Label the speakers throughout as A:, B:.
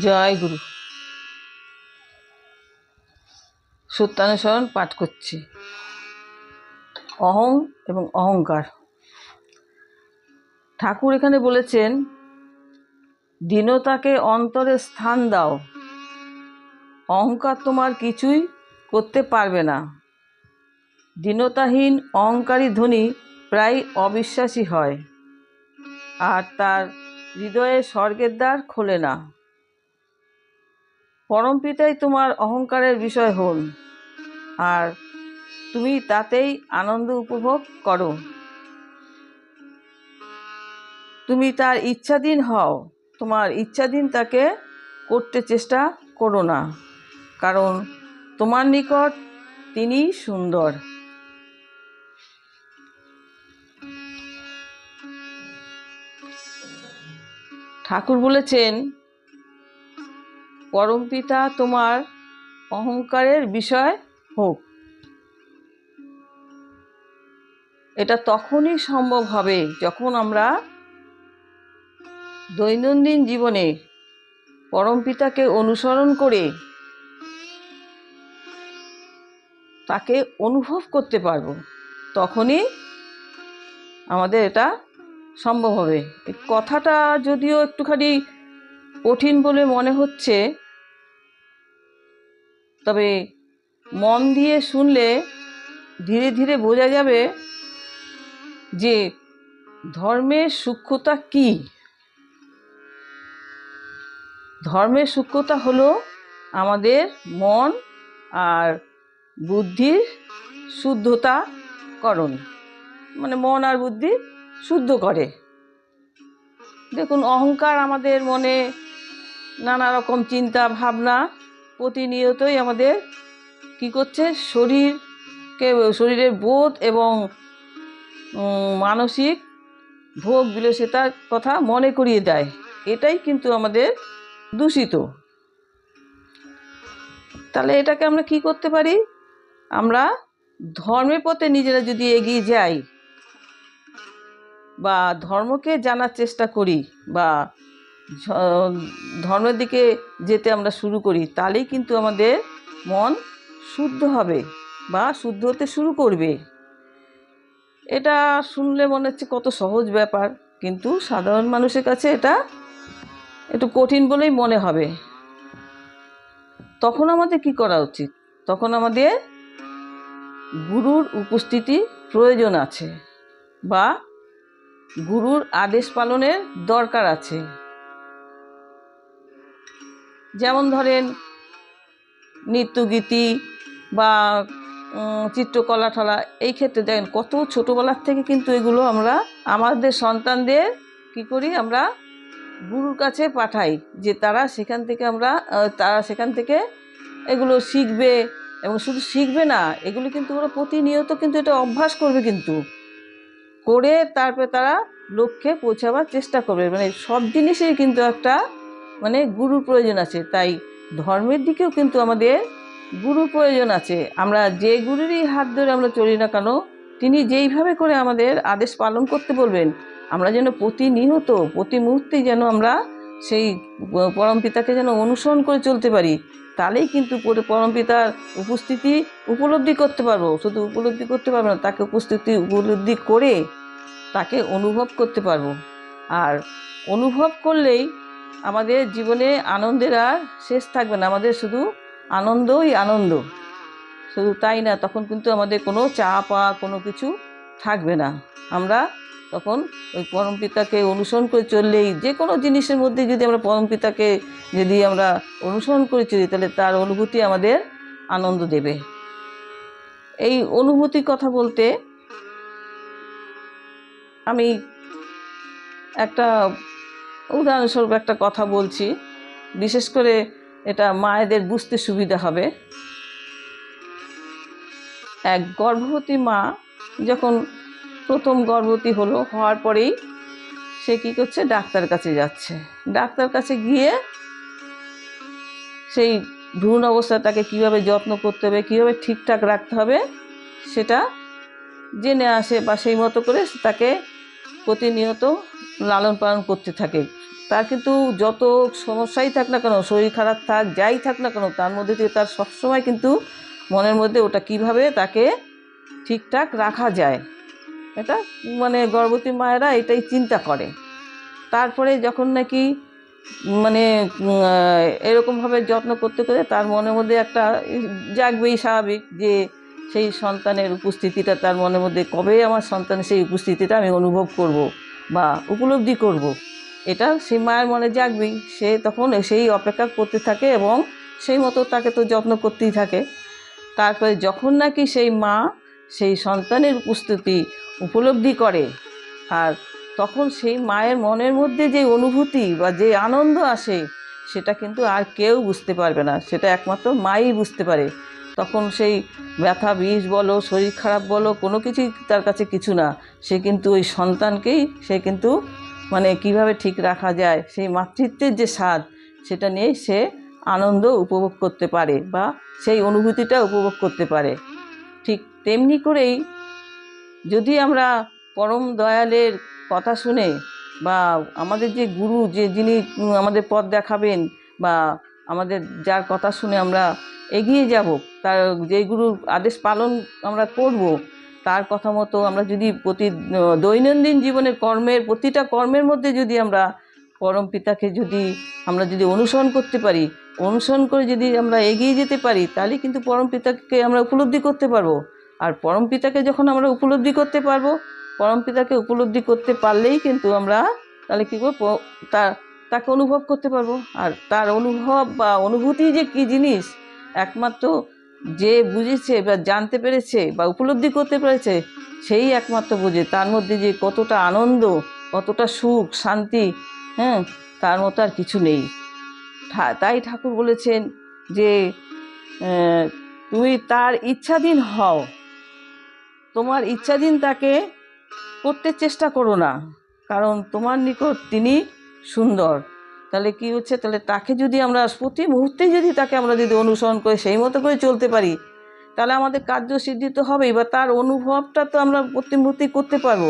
A: জয় গুরু। সত্যানুসরণ পাঠ করছি। অহং এবং অহংকার। ঠাকুর এখানে বলেছেন, দীনতাকে অন্তরে স্থান দাও। অহংকার তোমার কিছুই করতে পারবে না। দীনতাহীন অহংকারী ধ্বনি প্রায় অবিশ্বাসী হয়, আর তার হৃদয়ে স্বর্গের দ্বার খোলে না। পরমপিতাই তোমার অহংকারের বিষয় হন, আর তুমি তাতেই আনন্দ উপভোগ করো। তুমি তার ইচ্ছাধীন হও, তোমার ইচ্ছাধীন তাকে করতে চেষ্টা করো না, কারণ তোমার নিকট তিনি সুন্দর। ঠাকুর বলেছেন পরমপিতা তোমার অহংকারের বিষয় হোক। এটা তখনই সম্ভব হবে যখন আমরা দৈনন্দিন জীবনে পরমপিতাকে অনুসরণ করে তাকে অনুভব করতে পারব, তখনই আমাদের এটা সম্ভব হবে। এই কথাটা যদিও একটুখানি কঠিন বলে মনে হচ্ছে তবে মন দিয়ে শুনলে ধীরে ধীরে বোঝা যাবে যে ধর্মের সূক্ষ্মতা কি। ধর্মের সূক্ষ্মতা হলো আমাদের মন আর বুদ্ধির শুদ্ধতা করণ মানে মন আর বুদ্ধি শুদ্ধ করে। দেখুন, অহংকার আমাদের মনে নানা রকম চিন্তা, ভাবনা প্রতিনিয়তই আমাদের কি করছে? শরীরকে, শরীরের বোধ এবং মানসিক ভোগ বিলাসিতার কথা মনে করিয়ে দেয়। এটাই কিন্তু আমাদের দূষিত। তাহলে এটাকে আমরা কি করতে পারি? আমরা ধর্মের পথে নিজেরা যদি এগিয়ে যাই বা ধর্মকে জানার চেষ্টা করি বা ধর্মের দিকে যেতে আমরা শুরু করি, তাহলেই কিন্তু আমাদের মন শুদ্ধ হবে বা শুদ্ধ হতে শুরু করবে। এটা শুনলে মনে হচ্ছে কত সহজ ব্যাপার, কিন্তু সাধারণ মানুষের কাছে এটা একটু কঠিন বলেই মনে হবে। তখন আমাদের কি করা উচিত? তখন আমাদের গুরুর উপস্থিতি প্রয়োজন আছে বা গুরুর আদেশ পালনের দরকার আছে। যেমন ধরেন নৃত্যগীতি বা চিত্রকলা ঠলা, এই ক্ষেত্রে দেখেন কত ছোটোবেলার থেকে কিন্তু এগুলো আমরা আমাদের সন্তানদের কি করি আমরা গুরুর কাছে পাঠাই যে তারা সেখান থেকে আমরা তারা সেখান থেকে এগুলো শিখবে এবং শুধু শিখবে না, এগুলো কিন্তু ওরা প্রতিনিয়ত কিন্তু এটা অভ্যাস করবে কিন্তু। করে তারপরে তারা লক্ষ্যে পৌঁছাবার চেষ্টা করবে। মানে সব জিনিসেরই কিন্তু একটা মানে গুরুর প্রয়োজন আছে। তাই ধর্মের দিকেও কিন্তু আমাদের গুরুর প্রয়োজন আছে। আমরা যে গুরুরই হাত ধরে আমরা চলি না কেন, তিনি যেইভাবে করে আমাদের আদেশ পালন করতে বলবেন, আমরা যেন প্রতিনিয়ত প্রতি মুহূর্তেই যেন আমরা সেই পরম পিতাকে যেন অনুসরণ করে চলতে পারি, তাহলেই কিন্তু পরে পরম পিতার উপস্থিতি উপলব্ধি করতে পারব। শুধু উপলব্ধি করতে পারব না, তাকে উপস্থিতি উপলব্ধি করে তাকে অনুভব করতে পারব। আর অনুভব করলেই আমাদের জীবনে আনন্দের আর শেষ থাকবে না। আমাদের শুধু আনন্দই আনন্দ। শুধু তাই না, তখন কিন্তু আমাদের কোনো চাপ পা কোনো কিছু থাকবে না। আমরা তখন ওই পরম পিতাকে অনুসরণ করে চললেই, যে কোনো জিনিসের মধ্যে যদি আমরা পরম পিতাকে যদি আমরা অনুসরণ করে চলি, তাহলে তার অনুভূতি আমাদের আনন্দ দেবে। এই অনুভূতির কথা বলতে আমি একটা উদাহরণস্বরূপ একটা কথা বলছি, বিশেষ করে এটা মায়েদের বুঝতে সুবিধা হবে। এক গর্ভবতী মা যখন প্রথম গর্ভবতী হলো, হওয়ার পরেই সে কী করছে? ডাক্তার কাছে যাচ্ছে। ডাক্তার কাছে গিয়ে সেই ভ্রূণ অবস্থা তাকে কীভাবে যত্ন করতে হবে, কীভাবে ঠিকঠাক রাখতে হবে, সেটা জেনে আসে বা সেই মতো করে তাকে প্রতিনিয়ত লালন পালন করতে থাকে। তার কিন্তু যত সমস্যাই থাক না কেন, শরীর খারাপ থাক, যাই থাক না কেন, তার মধ্যে দিয়ে তার সবসময় কিন্তু মনের মধ্যে ওটা কীভাবে তাকে ঠিকঠাক রাখা যায়। এটা মানে গর্ভবতী মায়েরা এটাই চিন্তা করে। তারপরে যখন নাকি মানে এরকমভাবে যত্ন করতে করতে তার মনের মধ্যে একটা, জাগবেই স্বাভাবিক যে সেই সন্তানের উপস্থিতিটা তার মনের মধ্যে, কবে আমার সন্তানের সেই উপস্থিতিটা আমি অনুভব করব বা উপলব্ধি করব। এটা সেই মায়ের মনে জাগবেই। সে তখন সেই অপেক্ষা করতে থাকে এবং সেই মতো তাকে তো যত্ন করতেই থাকে। তারপরে যখন নাকি সেই মা সেই সন্তানের উপস্থিতি উপলব্ধি করে আর তখন সেই মায়ের মনের মধ্যে যে অনুভূতি বা যে আনন্দ আসে, সেটা কিন্তু আর কেউ বুঝতে পারবে না। সেটা একমাত্র মাই বুঝতে পারে। তখন সেই ব্যথা, বিষ বলো, শরীর খারাপ বলো, কোনো কিছুই তার কাছে কিছু না। সে কিন্তু ওই সন্তানকেই, সে কিন্তু মানে কীভাবে ঠিক রাখা যায়, সেই মাতৃত্বের যে স্বাদ, সেটা নিয়ে সে আনন্দ উপভোগ করতে পারে বা সেই অনুভূতিটা উপভোগ করতে পারে। ঠিক তেমনি করেই যদি আমরা পরম দয়ালের কথা শুনে বা আমাদের যে গুরু, যে যিনি আমাদের পথ দেখাবেন বা আমাদের যার কথা শুনে আমরা এগিয়ে যাব। তার যে গুরুর আদেশ পালন আমরা করব, তার কথা মতো আমরা যদি প্রতি দৈনন্দিন জীবনের কর্মের, প্রতিটা কর্মের মধ্যে যদি আমরা পরম পিতাকে যদি আমরা যদি অনুসরণ করতে পারি, অনুসরণ করে যদি আমরা এগিয়ে যেতে পারি, তাহলে কিন্তু পরম পিতাকে আমরা উপলব্ধি করতে পারব। আর পরম পিতাকে যখন আমরা উপলব্ধি করতে পারব, পরম পিতাকে উপলব্ধি করতে পারলেই কিন্তু আমরা তাহলে কী করব তার তাকে অনুভব করতে পারব। আর তার অনুভব বা অনুভূতি যে কী জিনিস একমাত্র যে বুঝেছে বা জানতে পেরেছে বা উপলব্ধি করতে পেরেছে, সেই একমাত্র বোঝে। তার মধ্যে যে কতটা আনন্দ, কতটা সুখ, শান্তি হ্যাঁ তার মতো আর কিছু নেই। তাই ঠাকুর বলেছেন যে তুমি তার ইচ্ছাধীন হও। তোমার ইচ্ছাধীন তাকে করতে চেষ্টা করো না, কারণ তোমার নিকট তিনি সুন্দর। তাহলে কি হচ্ছে? তাহলে তাকে যদি আমরা প্রতি মুহূর্তে যদি তাকে আমরা যদি অনুসরণ করে, সেই মতো করে চলতে পারি, তাহলে আমাদের কার্যসিদ্ধি তো হবেই বা তার অনুভবটা তো আমরা প্রতি মুহূর্তেই করতে পারব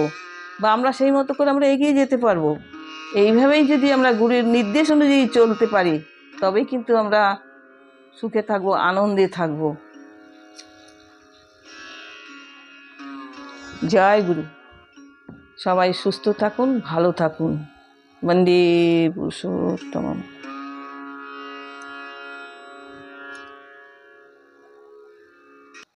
A: বা আমরা সেই মতো করে আমরা এগিয়ে যেতে পারব। এইভাবেই যদি আমরা গুরুর নির্দেশ অনুযায়ী চলতে পারি, তবেই কিন্তু আমরা সুখে থাকব, আনন্দে থাকব। জয় গুরু। সবাই সুস্থ থাকুন, ভালো থাকুন। બંદીપુરુષોત્તમ